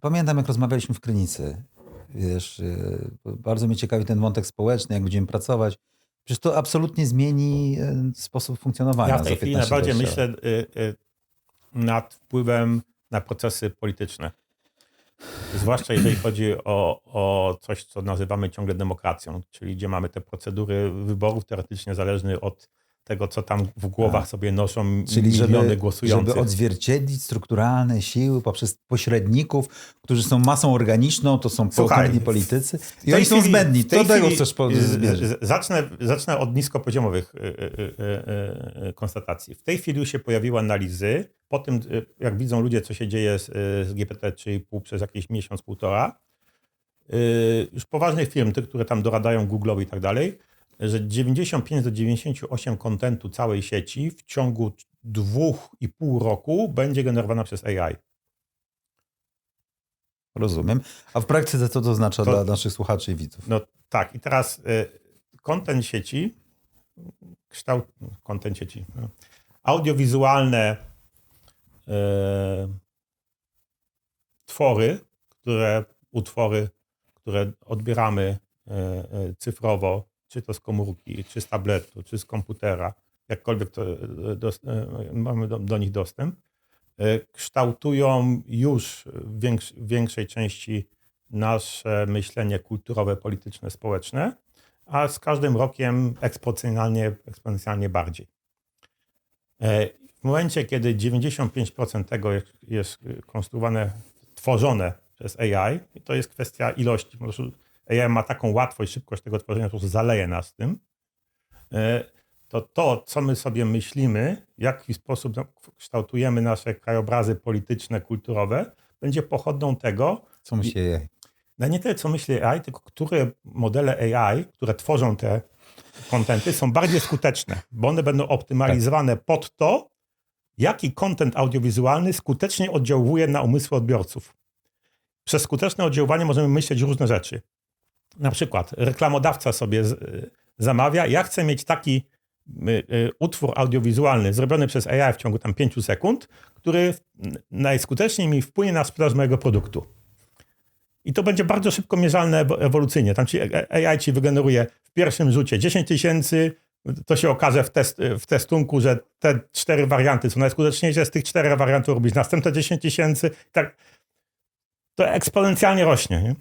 Pamiętam, jak rozmawialiśmy w Krynicy. Wiesz, y, bardzo mnie ciekawi ten wątek społeczny, jak będziemy pracować. Przecież to absolutnie zmieni y, sposób funkcjonowania. Ja w tej chwili 15 najbardziej 20 myślę y, nad wpływem na procesy polityczne. Zwłaszcza jeżeli chodzi o, o coś, co nazywamy ciągle demokracją, czyli gdzie mamy te procedury wyborów teoretycznie zależne od tego, co tam w głowach Tak. sobie noszą Czyli miliony żeby, głosujących. żeby odzwierciedlić strukturalne siły poprzez pośredników, którzy są masą organiczną, to są konkretni politycy i oni są chwili- zbędni. w tej To tego chcesz z- zmierzyć. z- Zacznę, zacznę od niskopoziomowych y, y, y, y, y, konstatacji. W tej chwili już się pojawiły analizy, po tym y, jak widzą ludzie, co się dzieje z, y, z GPT-3,5 przez jakiś miesiąc, półtora, y, już poważnych firm, tych, które tam doradają Google'owi i tak dalej, że 95 do 98 kontentu całej sieci w ciągu dwóch i pół roku będzie generowana przez AI. Rozumiem. A w praktyce co to oznacza To- dla naszych słuchaczy i widzów? No tak, i teraz kontent sieci, kształt, kontent sieci, no, audiowizualne e, twory, które, utwory, które odbieramy e, cyfrowo, czy to z komórki, czy z tabletu, czy z komputera, jakkolwiek to, e, dos, e, mamy do, do nich dostęp, e, kształtują już w, większ, w większej części nasze myślenie kulturowe, polityczne, społeczne, a z każdym rokiem eksponencjalnie, eksponencjalnie bardziej. W momencie, kiedy 95% tego jest- jest konstruowane, tworzone przez AI, to jest kwestia ilości. AI ma taką łatwość, szybkość tego tworzenia, po prostu zaleje nas tym. E, To to, co my sobie myślimy, w jaki sposób no, kształtujemy nasze krajobrazy polityczne, kulturowe, będzie pochodną tego, Co myśli AI? no nie tyle, co myśli AI, tylko które modele AI, które tworzą te kontenty, są bardziej skuteczne, bo one będą optymalizowane pod to, jaki kontent audiowizualny skutecznie oddziałuje na umysły odbiorców. Przez skuteczne oddziaływanie możemy myśleć różne rzeczy. Na przykład reklamodawca sobie y, zamawia, ja chcę mieć taki y, y, utwór audiowizualny zrobiony przez AI w ciągu tam 5 sekund, który najskuteczniej mi wpłynie na sprzedaż mojego produktu. I to będzie bardzo szybko mierzalne ewo- ewolucyjnie. Tam ci AI ci wygeneruje w pierwszym rzucie 10 tysięcy, to się okaże w, test, w testunku, że te cztery warianty są najskuteczniejsze, z tych czterech wariantów robić następne 10 tysięcy. Tak, to eksponencjalnie rośnie. Nie?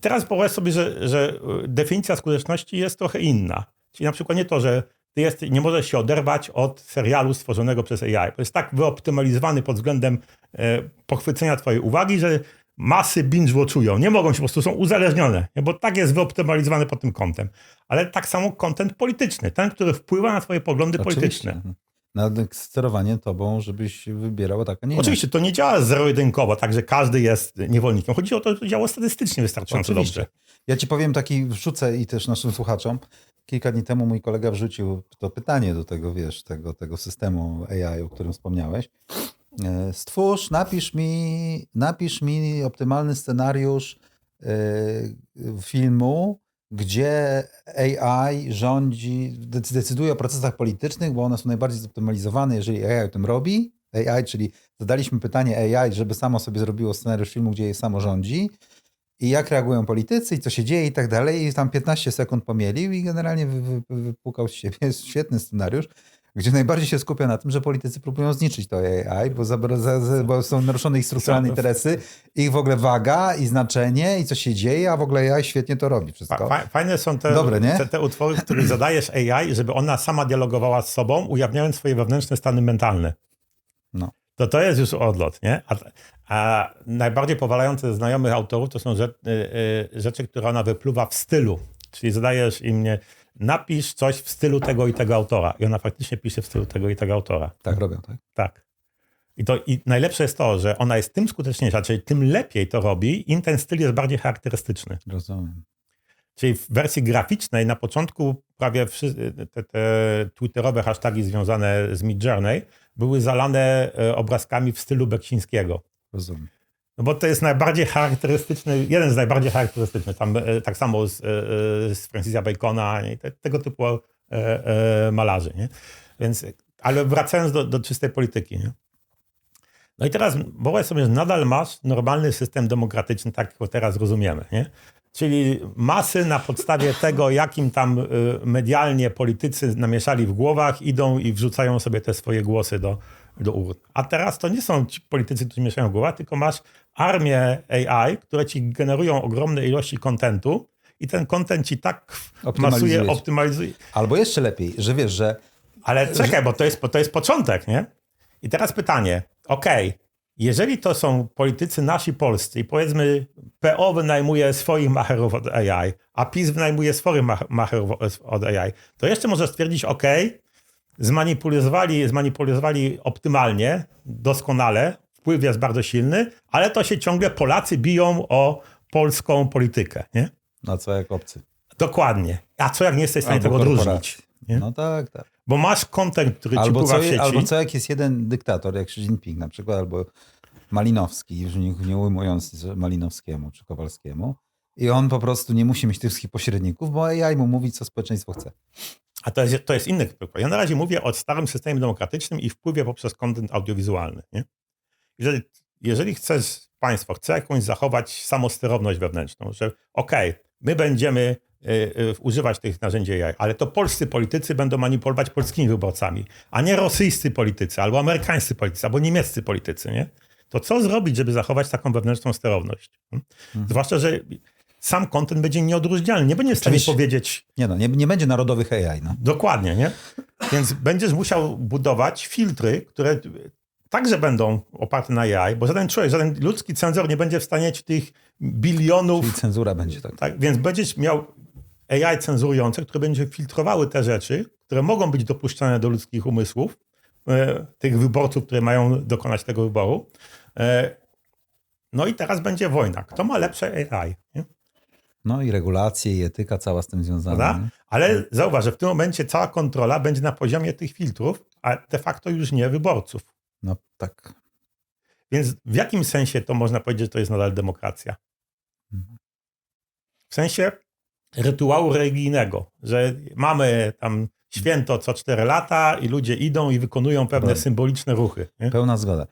Teraz wyobraź sobie, że, że y, definicja skuteczności jest trochę inna. Czyli na przykład nie to, że ty jest, nie możesz się oderwać od serialu stworzonego przez AI. To jest tak wyoptymalizowany pod względem e, pochwycenia twojej uwagi, że masy binge-watchują. Nie mogą się, po prostu są uzależnione, bo tak jest wyoptymalizowany pod tym kątem. Ale tak samo kontent polityczny, ten, który wpływa na twoje poglądy polityczne. Oczywiście. Nad sterowaniem tobą, żebyś wybierał tak, a nie Oczywiście to nie działa zero-jedynkowo, tak, że każdy jest niewolnikiem. Chodzi o to, że to działa statystycznie wystarczająco Oczywiście. dobrze. Ja ci powiem taki, wrzucę i też naszym słuchaczom. Kilka dni temu mój kolega wrzucił to pytanie do tego, wiesz, tego, tego systemu AI, o którym wspomniałeś. E, Stwórz, napisz mi, napisz mi optymalny scenariusz e, filmu, gdzie AI rządzi, dec- decyduje o procesach politycznych, bo one są najbardziej zoptymalizowane, jeżeli AI o tym robi. AI, czyli zadaliśmy pytanie AI, żeby samo sobie zrobiło scenariusz filmu, gdzie je samo rządzi i jak reagują politycy i co się dzieje i tak dalej. I tam 15 sekund pomielił i generalnie wy, wy, wypukał z siebie. Jest świetny scenariusz, gdzie najbardziej się skupia na tym, że politycy próbują zniszczyć to AI, bo, za, za, bo są naruszone ich strukturalne interesy, ich w ogóle waga i znaczenie i co się dzieje, a w ogóle AI świetnie to robi wszystko. Fa- fa- Fajne są te, Dobre, te, te utwory, w których zadajesz AI, żeby ona sama dialogowała z sobą, ujawniając swoje wewnętrzne stany mentalne. No. To to jest już odlot, nie? A, a najbardziej powalające znajomych autorów to są rzeczy, rzeczy, które ona wypluwa w stylu. Czyli zadajesz im, nie, napisz coś w stylu tego i tego autora. I ona faktycznie pisze w stylu tego i tego autora. Tak robią, tak? Tak. I, to, I najlepsze jest to, że ona jest tym skuteczniejsza, czyli tym lepiej to robi, im ten styl jest bardziej charakterystyczny. Rozumiem. Czyli w wersji graficznej na początku prawie te, te twitterowe hasztagi związane z Midjourney były zalane e, obrazkami w stylu Beksińskiego. Rozumiem. No bo to jest najbardziej charakterystyczny, jeden z najbardziej charakterystycznych. Tam e, tak samo z, e, e, z Francisa Bacona i te, tego typu malarzy. Nie? Więc, ale wracając do, do czystej polityki. Nie? No i teraz wyobraź sobie, że nadal masz normalny system demokratyczny, tak go teraz rozumiemy, nie? Czyli masy na podstawie tego, jakim tam medialnie politycy namieszali w głowach, idą i wrzucają sobie te swoje głosy do, do urn. A teraz to nie są ci politycy, którzy mieszają w głowach, tylko masz armię AI, które ci generują ogromne ilości kontentu i ten kontent ci tak masuje, optymalizuje. Albo jeszcze lepiej, że wiesz, że Ale czekaj, bo to jest, bo to jest początek, nie? I teraz pytanie, okej, jeżeli to są politycy nasi polscy i powiedzmy PO wynajmuje swoich macherów od AI, a PiS wynajmuje swoich mach- macherów od AI, to jeszcze może stwierdzić, okej, zmanipulowali, zmanipulowali optymalnie, doskonale, wpływ jest bardzo silny, ale to się ciągle Polacy biją o polską politykę, nie? na co jak obcy. Dokładnie. A co jak nie jesteś w stanie tego odróżnić? Nie? No tak, tak. Bo masz kontent, który ci Albo pływa co, w sieci. albo co jak jest jeden dyktator, jak Xi Jinping na przykład, albo Malinowski, już nie, nie ujmując Malinowskiemu czy Kowalskiemu. I on po prostu nie musi mieć tych wszystkich pośredników, bo AI mu mówi, co społeczeństwo chce. A to jest, to jest inny przykład. Ja na razie mówię o starym systemie demokratycznym i wpływie poprzez kontent audiowizualny. Nie? Jeżeli, jeżeli chcesz, państwo chce jakąś zachować samosterowność wewnętrzną, że okej, my będziemy y, y, używać tych narzędzi AI, ale to polscy politycy będą manipulować polskimi wyborcami, a nie rosyjscy politycy, albo amerykańscy politycy, albo niemieccy politycy, nie? To co zrobić, żeby zachować taką wewnętrzną sterowność? Hmm? Zwłaszcza, że sam kontent będzie nieodróżnialny. Nie będzie w stanie powiedzieć, Nie no, nie, nie będzie narodowych AI. No. Dokładnie, nie? Więc będziesz musiał budować filtry, które także będą oparte na AI, bo żaden człowiek, żaden ludzki cenzor nie będzie w stanie ci tych bilionów, Czyli cenzura będzie tak. tak? Więc będziesz miał AI cenzurujące, które będzie filtrowały te rzeczy, które mogą być dopuszczane do ludzkich umysłów, e, tych wyborców, które mają dokonać tego wyboru. E, no i teraz będzie wojna. Kto ma lepsze AI? Nie? No i regulacje i etyka cała z tym związana. Prawda? Ale zauważ, że w tym momencie cała kontrola będzie na poziomie tych filtrów, a de facto już nie wyborców. No tak. Więc w jakim sensie to można powiedzieć, że to jest nadal demokracja? Mhm. W sensie rytuału religijnego, że mamy tam święto co cztery lata i ludzie idą i wykonują pewne Dobra. symboliczne ruchy. Nie? Pełna zgoda.